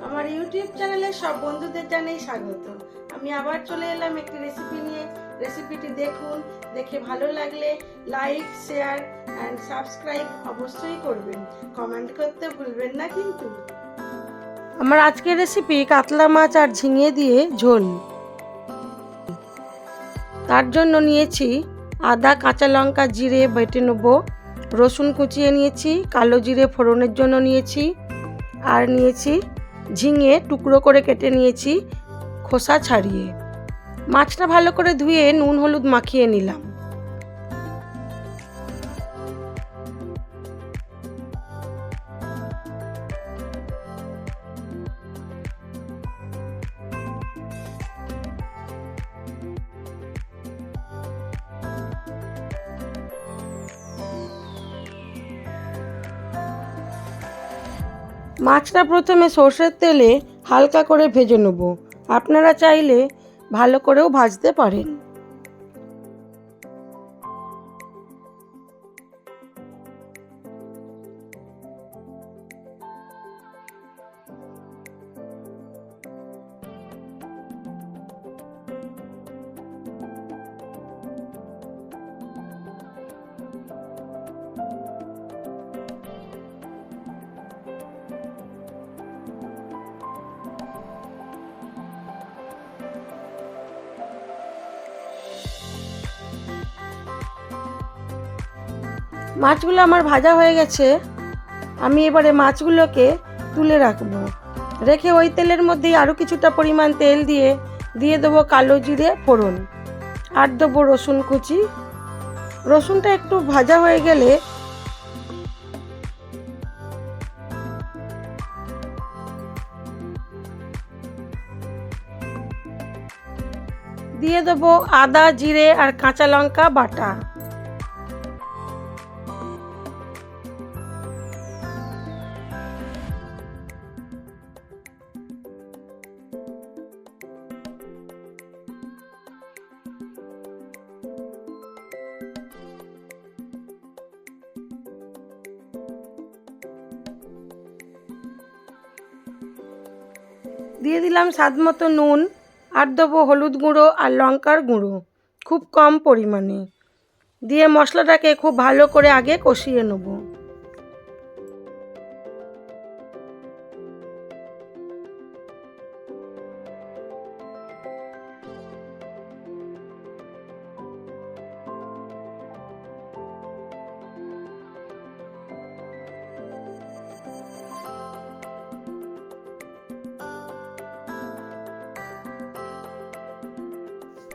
আমার ইউটিউব চ্যানেলে সব বন্ধুদের জানাই স্বাগত। আমি আবার চলে এলাম একটি রেসিপি নিয়ে। রেসিপিটি দেখুন, দেখে ভালো লাগলে লাইক শেয়ার অ্যান্ড সাবস্ক্রাইব অবশ্যই করবেন। কমেন্ট করতে ভুলবেন না কিন্তু। আমার আজকের রেসিপি কাতলা মাছ আর ঝিঙে দিয়ে ঝোল। তার জন্য নিয়েছি আদা, কাঁচা লঙ্কা, জিরে বেটে নেব। রসুন কুচিয়ে নিয়েছি, কালো জিরে ফোড়নের জন্য নিয়েছি। আর নিয়েছি ঝিঙে টুকরো করে কেটে নিয়েছি, খোসা ছাড়িয়ে। মাছটা ভালো করে ধুয়ে নুন হলুদ মাখিয়ে নিলাম। মাছটা প্রথমে সর্ষের তেলে হালকা করে ভেজে নেব। আপনারা চাইলে ভালো করেও ভাজতে পারেন। মাছগুলো আমার ভাজা হয়ে গেছে, আমি এবারে মাছগুলোকে তুলে রাখব। রেখে ওই তেলের মধ্যেই আরও কিছুটা পরিমাণ তেল দিয়ে দিয়ে দেবো কালো জিরে ফোড়ন। আর দেবো রসুন কুচি। রসুনটা একটু ভাজা হয়ে গেলে দিয়ে দেবো আদা, জিরে আর কাঁচা লঙ্কা বাটা। দিয়ে দিলাম স্বাদ মতো নুন, আর দেবো হলুদ গুঁড়ো আর লঙ্কার গুঁড়ো, খুব কম পরিমাণে। দিয়ে মশলাটাকে খুব ভালো করে আগে কষিয়ে নেব।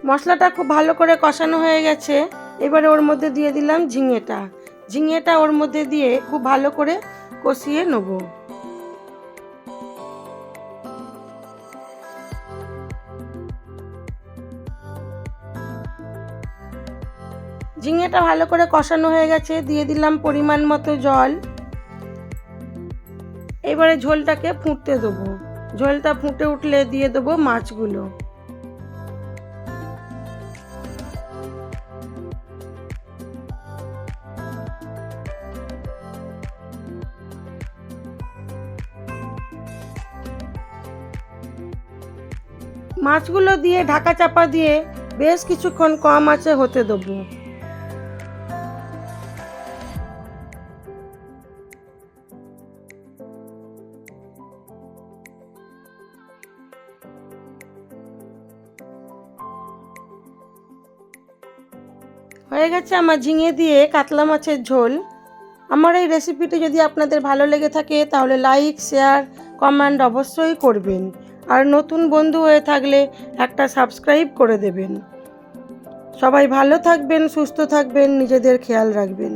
মশলাটা খুব ভালো করে কষানো হয়ে গেছে। এবারে ওর মধ্যে দিয়ে দিলাম ঝিঙেটা। ঝিঙেটা ওর মধ্যে দিয়ে খুব ভালো করে কষিয়ে নেব। ঝিঙেটা ভালো করে কষানো হয়ে গেছে, দিয়ে দিলাম পরিমাণ মতো জল। এবারে ঝোলটাকে ফুটতে দেবো। ঝোলটা ফুটে উঠলে দিয়ে দেবো মাছগুলো। মাছগুলো দিয়ে, ঢাকা চাপা দিয়ে বেশ কিছুক্ষণ কম আছে হতে দেবো। হয়ে গেছে আমার ঝিঙে দিয়ে কাতলা মাছের ঝোল। আমার এই রেসিপিটি যদি আপনাদের ভালো লেগে থাকে, তাহলে লাইক শেয়ার কমেন্ট অবশ্যই করবেন। আর নতুন বন্ধু হয়ে থাকলে একটা সাবস্ক্রাইব করে দেবেন। সবাই ভালো থাকবেন, সুস্থ থাকবেন, নিজেদের খেয়াল রাখবেন।